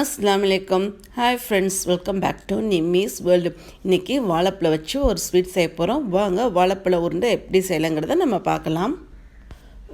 அஸ்லாம் வலைக்கம் hi friends welcome back to Nimmi's world இன்றைக்கி வாழைப்பழம் வச்சு ஒரு ஸ்வீட் செய்ய போகிறோம் வாங்க வாழைப்பழம் உருண்டை எப்படி செய்யலைங்கிறத நம்ம பார்க்கலாம்.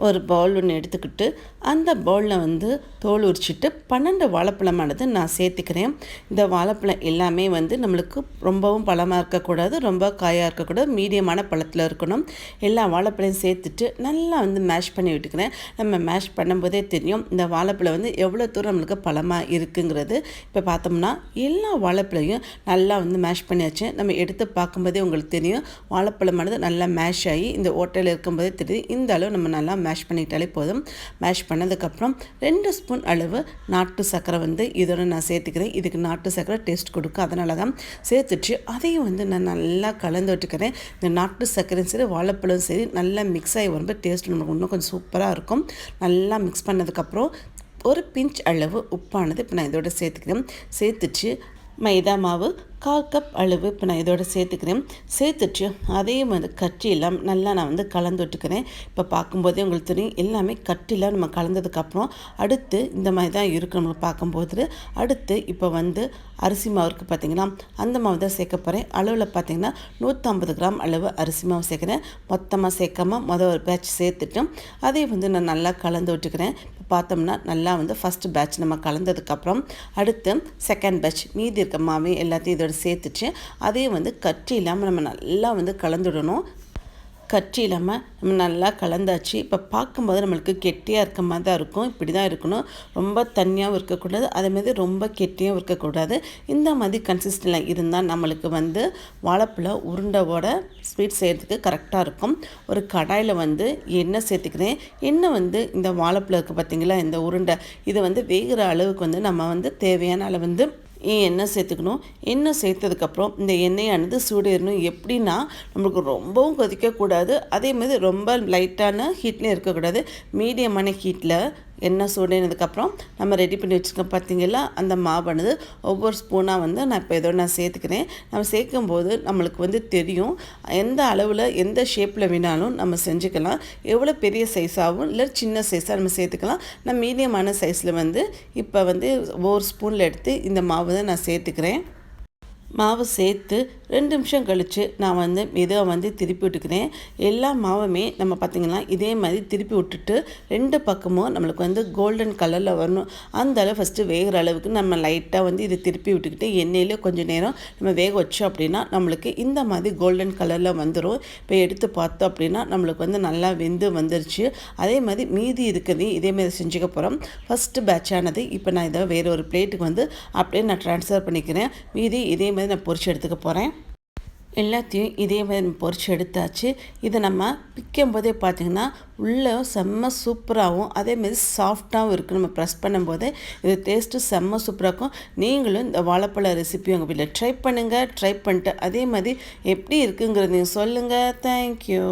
ஒரு பவுல் ஒன்று எடுத்துக்கிட்டு அந்த பவுலில் வந்து தோல் உரிச்சிட்டு பன்னெண்டு வாழைப்பழமானது நான் சேர்த்துக்கிறேன். இந்த வாழைப்பழம் எல்லாமே வந்து நம்மளுக்கு ரொம்பவும் பழமாக இருக்கக்கூடாது ரொம்ப காயாக இருக்கக்கூடாது மீடியமான பழத்தில் இருக்கணும். எல்லா வாழைப்பழையும் சேர்த்துட்டு நல்லா வந்து மேஷ் பண்ணி விட்டுக்கிறேன். நம்ம மேஷ் பண்ணும்போதே தெரியும் இந்த வாழைப்பழம் வந்து எவ்வளோ தூரம் நம்மளுக்கு பழமாக இருக்குங்கிறது. இப்போ பார்த்தோம்னா எல்லா வாழைப்பழையும் நல்லா வந்து மேஷ் பண்ணியாச்சு. நம்ம எடுத்து பார்க்கும்போதே உங்களுக்கு தெரியும் வாழைப்பழமானது நல்லா மேஷ் ஆகி இந்த ஓட்டையில் இருக்கும்போதே தெரியுது இந்த அளவு நம்ம நல்லா மேஷ் பண்ணிட்டாலே போதும். மேஷ் பண்ணதுக்கப்புறம் ரெண்டு ஸ்பூன் அளவு நாட்டு சர்க்கரை வந்து இதோட நான் சேர்த்துக்கிறேன். இதுக்கு நாட்டு சர்க்கரை டேஸ்ட் கொடுக்கும். அதனால தான் சேர்த்துட்டு அதையும் வந்து நான் நல்லா கலந்து விட்டுக்கிறேன். இந்த நாட்டு சர்க்கரையும் சரி வாழைப்பழம் சரி நல்லா மிக்ஸ் ஆகி வரும்போது டேஸ்ட் நமக்கு இன்னும் கொஞ்சம் சூப்பராக இருக்கும். நல்லா மிக்ஸ் பண்ணதுக்கப்புறம் ஒரு பிஞ்ச் அளவு உப்பானது இப்போ நான் இதோட சேர்த்துக்கிறேன். சேர்த்துட்டு மைதா மாவு கால் கப் அளவு இப்போ நான் இதோட சேர்த்துக்கிறேன். சேர்த்துட்டு அதையும் வந்து கட்டியெல்லாம் நல்லா நான் வந்து கலந்து விட்டுக்கிறேன். இப்போ பார்க்கும்போதே உங்களுக்கு தெரியும் எல்லாமே கட்டிலாம் நம்ம கலந்ததுக்கப்புறம் அடுத்து இந்த மாதிரி தான் இருக்கும் நம்மளுக்கு பார்க்கும்போது. அடுத்து இப்போ வந்து அரிசி மாவு இருக்குது பார்த்தீங்கன்னா அந்த மாவு தான் சேர்க்க போகிறேன் அளவில் பார்த்தீங்கன்னா நூற்றம்பது கிராம் அளவு அரிசி மாவு சேர்க்குறேன். மொத்தமாக சேர்க்காமல் மொதல் ஒரு பேட்ச் சேர்த்துட்டு அதையும் வந்து நான் நல்லா கலந்து விட்டுக்கிறேன். பார்த்தோம்னா நல்லா வந்து ஃபஸ்ட்டு பேட்ச் நம்ம கலந்ததுக்கப்புறம் அடுத்து செகண்ட் பேட்ச் மீதி இருக்க மாவு எல்லாத்தையும் இதோட சேர்த்துச்சு. அதையும் வந்து கட்டி இல்லாமல் நம்ம நல்லா வந்து கலந்துடணும். கட்சி இல்லாமல் நம்ம நல்லா கலந்தாச்சு. இப்போ பார்க்கும்போது நம்மளுக்கு கெட்டியாக இருக்க மாதிரி தான் இருக்கும். இப்படி தான் இருக்கணும். ரொம்ப தண்ணியாகவும் இருக்கக்கூடாது. அதேமாதிரி ரொம்ப கெட்டியாகவும் இருக்கக்கூடாது. இந்த மாதிரி கன்சிஸ்டன்டில் இருந்தால் நம்மளுக்கு வந்து வாழைப்பழம் உருண்டைவோட ஸ்வீட் செய்கிறதுக்கு கரெக்டாக இருக்கும். ஒரு கடாயில் வந்து எண்ணெய் சேர்த்துக்கிறேன். எண்ணெய் வந்து இந்த வாழைப்பழம் இருக்குது பார்த்திங்களா இந்த உருண்டை. இது வந்து வேகிற அளவுக்கு வந்து நம்ம வந்து தேவையான அளவு வந்து எண்ணெய் சேர்த்துக்கணும்? எண்ணெய் சேர்த்ததுக்கப்புறம் இந்த எண்ணெயானது சூடேறணும். எப்படின்னா நம்மளுக்கு ரொம்பவும் கொதிக்கக்கூடாது. அதே மாதிரி ரொம்ப லைட்டான ஹீட்லேயும் இருக்கக்கூடாது. மீடியமான ஹீட்டில் எண்ணெய் சூடினதுக்கப்புறம் நம்ம ரெடி பண்ணி வச்சுருக்கோம் பார்த்தீங்களா அந்த மாவானது ஒவ்வொரு ஸ்பூனாக வந்து நான் இப்போ ஏதோ நான் சேர்த்துக்கிறேன். நம்ம சேர்க்கும் போது நம்மளுக்கு வந்து தெரியும் எந்த அளவில் எந்த ஷேப்பில் வேணாலும் நம்ம செஞ்சுக்கலாம். எவ்வளோ பெரிய சைஸாகவும் இல்லை சின்ன சைஸாக நம்ம சேர்த்துக்கலாம். நான் மீடியமான சைஸில் வந்து இப்போ வந்து ஒவ்வொரு ஸ்பூனில் எடுத்து இந்த மாவு தான் நான் சேர்த்துக்கிறேன். மாவு சேர்த்து ரெண்டு நிமிஷம் கழித்து நான் வந்து மெதுவாக வந்து திருப்பி விட்டுக்கிறேன். எல்லா மாவுமே நம்ம பார்த்திங்கன்னா இதே மாதிரி திருப்பி விட்டுட்டு ரெண்டு பக்கமும் நம்மளுக்கு வந்து கோல்டன் கலரில் வரணும். அந்த அளவு ஃபஸ்ட்டு வேகிற அளவுக்கு நம்ம லைட்டாக வந்து இதை திருப்பி விட்டுக்கிட்டு எண்ணெயில் கொஞ்சம் நேரம் நம்ம வேக வச்சோம் அப்படின்னா நம்மளுக்கு இந்த மாதிரி கோல்டன் கலரில் வந்துடும் இப்போ எடுத்து பார்த்தோம் அப்படின்னா நம்மளுக்கு வந்து நல்லா வெந்து வந்துருச்சு. அதே மாதிரி மீதி இருக்கிறதையும் இதே மாதிரி செஞ்சுக்க போகிறோம் ஃபஸ்ட்டு பேட்சானது இப்போ நான் இதை வேறு ஒரு பிளேட்டுக்கு வந்து அப்படியே நான் ட்ரான்ஸ்ஃபர் பண்ணிக்கிறேன். மீதி இதே மாதிரி மாதிரி நான் பொறிச்சு எடுத்துக்க போகிறேன் எல்லாத்தையும் இதே மாதிரி நம்ம பொறிச்சு எடுத்தாச்சு. இதை நம்ம பிக்கும் போதே பார்த்திங்கன்னா உள்ளே செம்ம சூப்பராகவும் அதேமாரி சாஃப்டாகவும் இருக்குது நம்ம ப்ரெஸ் பண்ணும்போது இது டேஸ்ட்டு செம்ம சூப்பராக இருக்கும். நீங்களும் இந்த வாழைப்பழ ரெசிபி உங்கள் வீட்டில் ட்ரை பண்ணுங்கள் ட்ரை பண்ணிட்டு அதே மாதிரி எப்படி இருக்குங்கிறதையும் சொல்லுங்கள் தேங்க்யூ